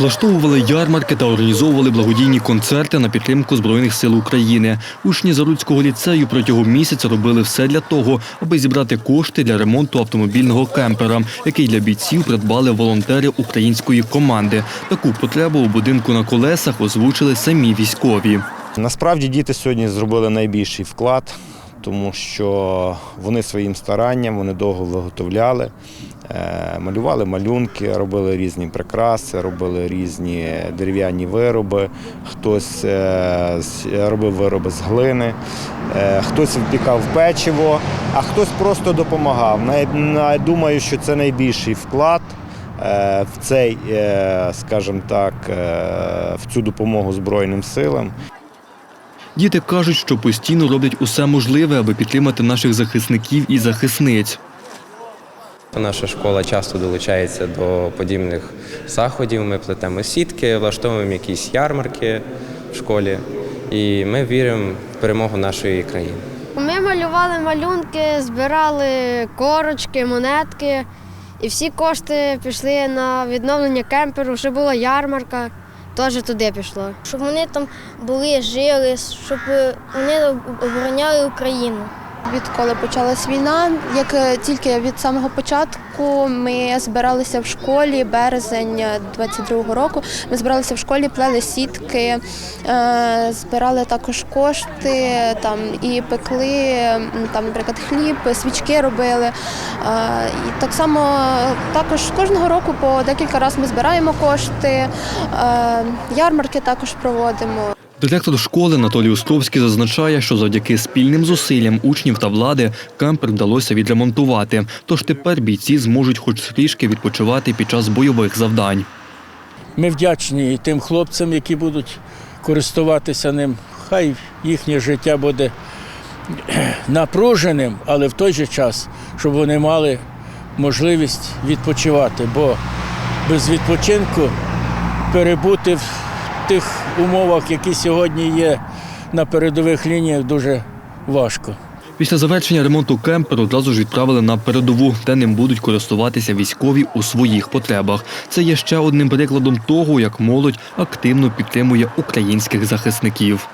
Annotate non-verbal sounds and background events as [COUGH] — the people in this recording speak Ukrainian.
Влаштовували ярмарки та організовували благодійні концерти на підтримку Збройних сил України. Учні Заруцького ліцею протягом місяця робили все для того, аби зібрати кошти для ремонту автомобільного кемпера, який для бійців придбали волонтери української команди. Таку потребу у будинку на колесах озвучили самі військові. Насправді діти сьогодні зробили найбільший вклад, тому що вони своїм старанням вони довго виготовляли, малювали малюнки, робили різні прикраси, робили різні дерев'яні вироби. Хтось е, робив вироби з глини, е, хтось впікав печиво, а хтось просто допомагав. Думаю, що це найбільший вклад. е, В цей, е, скажімо так, е, в цю допомогу Збройним силам. Діти кажуть, що постійно роблять усе можливе, аби підтримати наших захисників і захисниць. Наша школа часто долучається до подібних заходів. Ми плетемо сітки, влаштовуємо якісь ярмарки в школі, і ми віримо в перемогу нашої країни. Ми малювали малюнки, збирали корочки, монетки, і всі кошти пішли на відновлення кемперу. Ще була ярмарка, теж туди пішло. щоб вони там були, жили, щоб вони обороняли Україну. Відколи почалась війна, як е, тільки від самого початку ми збиралися в школі, березень 22-го року. Ми збиралися в школі, плели сітки, е, збирали також кошти там і пекли там, наприклад, хліб, свічки робили. Е, І так само також кожного року по декілька разів ми збираємо кошти, е, ярмарки також проводимо. Директор школи Анатолій Островський зазначає, що завдяки спільним зусиллям учнів та влади кемпер вдалося відремонтувати. Тож тепер бійці зможуть хоч трішки відпочивати під час бойових завдань. Ми вдячні тим хлопцям, які будуть користуватися ним. Хай їхнє життя буде [CLEARS THROAT] напруженим, але в той же час, щоб вони мали можливість відпочивати, бо без відпочинку перебути в тих умовах, які сьогодні є на передових лініях, дуже важко. Після завершення ремонту кемперу одразу ж відправили на передову, де ним будуть користуватися військові у своїх потребах. Це є ще одним прикладом того, як молодь активно підтримує українських захисників.